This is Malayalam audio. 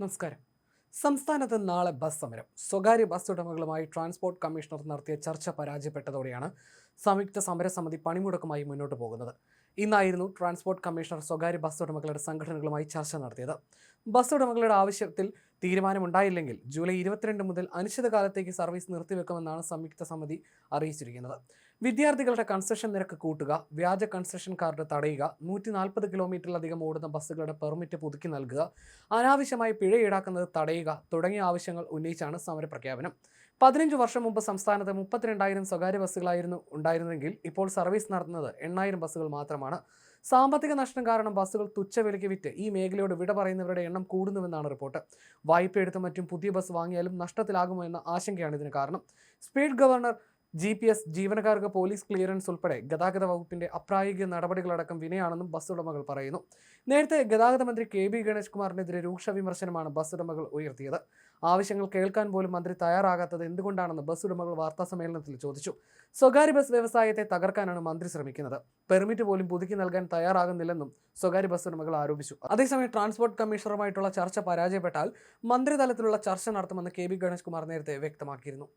നമസ്കാരം. സംസ്ഥാനത്ത് നാളെ ബസ് സമരം. സ്വകാര്യ ബസ് ഉടമകളുമായി ട്രാൻസ്പോർട്ട് കമ്മീഷണർ നടത്തിയ ചർച്ച പരാജയപ്പെട്ടതോടെയാണ് സംയുക്ത സമരസമിതി പണിമുടക്കുമായി മുന്നോട്ട് പോകുന്നത്. ഇന്നായിരുന്നു ട്രാൻസ്പോർട്ട് കമ്മീഷണർ സ്വകാര്യ ബസ് ഉടമകളുടെ സംഘടനകളുമായി ചർച്ച നടത്തിയത്. ബസ് ഉടമകളുടെ ആവശ്യത്തിൽ തീരുമാനമുണ്ടായില്ലെങ്കിൽ ജൂലൈ ഇരുപത്തിരണ്ട് മുതൽ അനിശ്ചിതകാലത്തേക്ക് സർവീസ് നിർത്തിവെക്കുമെന്നാണ് സംയുക്ത സമിതി അറിയിച്ചിരിക്കുന്നത്. വിദ്യാർത്ഥികളുടെ കൺസെഷൻ നിരക്ക് കൂട്ടുക വ്യാജ കൺസെഷൻ കാർഡ് തടയുക നൂറ്റി നാൽപ്പത് കിലോമീറ്ററിലധികം ഓടുന്ന ബസ്സുകളുടെ പെർമിറ്റ് പുതുക്കി നൽകുക അനാവശ്യമായി പിഴ ഈടാക്കുന്നത് തടയുക തുടങ്ങിയ ആവശ്യങ്ങൾ ഉന്നയിച്ചാണ് സമരപ്രഖ്യാപനം. പതിനഞ്ച് വർഷം മുമ്പ് സംസ്ഥാനത്ത് മുപ്പത്തിരണ്ടായിരം സ്വകാര്യ ബസ്സുകളായിരുന്നു ഉണ്ടായിരുന്നെങ്കിൽ ഇപ്പോൾ സർവീസ് നടത്തുന്നത് എണ്ണായിരം ബസ്സുകൾ മാത്രമാണ്. സാമ്പത്തിക നഷ്ടം കാരണം ബസ്സുകൾ തുച്ഛവിലയ്ക്ക് വിറ്റ് ഈ മേഖലയോട് വിട പറയുന്നവരുടെ എണ്ണം കൂടുന്നുവെന്നാണ് റിപ്പോർട്ട്. വായ്പ എടുത്തും മറ്റും പുതിയ ബസ് വാങ്ങിയാലും നഷ്ടത്തിലാകുമോ എന്ന ആശങ്കയാണ് ഇതിന് കാരണം. Speed governor G P S ജീവനക്കാർക്ക് പോലീസ് ക്ലിയറൻസ് ഉൾപ്പെടെ ഗതാഗത വകുപ്പിന്റെ അപ്രായോഗിക നടപടികളടക്കം വിനയാണെന്നും ബസ് ഉടമകൾ പറയുന്നു. നേരത്തെ ഗതാഗത മന്ത്രി കെ ബി ഗണേഷ് കുമാറിനെതിരെ രൂക്ഷ വിമർശനമാണ് ബസ് ഉടമകൾ ഉയർത്തിയത്. ആവശ്യങ്ങൾ കേൾക്കാൻ പോലും മന്ത്രി തയ്യാറാകാത്തത് എന്തുകൊണ്ടാണെന്ന് ബസ് ഉടമകൾ വാർത്താ സമ്മേളനത്തിൽ ചോദിച്ചു. സ്വകാര്യ ബസ് വ്യവസായത്തെ തകർക്കാനാണ് മന്ത്രി ശ്രമിക്കുന്നത്. പെർമിറ്റ് പോലും പുതുക്കി നൽകാൻ തയ്യാറാകുന്നില്ലെന്നും സ്വകാര്യ ബസ് ഉടമകൾ ആരോപിച്ചു. അതേസമയം ട്രാൻസ്പോർട്ട് കമ്മീഷണറുമായിട്ടുള്ള ചർച്ച പരാജയപ്പെട്ടാൽ മന്ത്രിതലത്തിലുള്ള ചർച്ച നടത്തുമെന്ന് കെ ബി ഗണേഷ് കുമാർ നേരത്തെ വ്യക്തമാക്കിയിരുന്നു.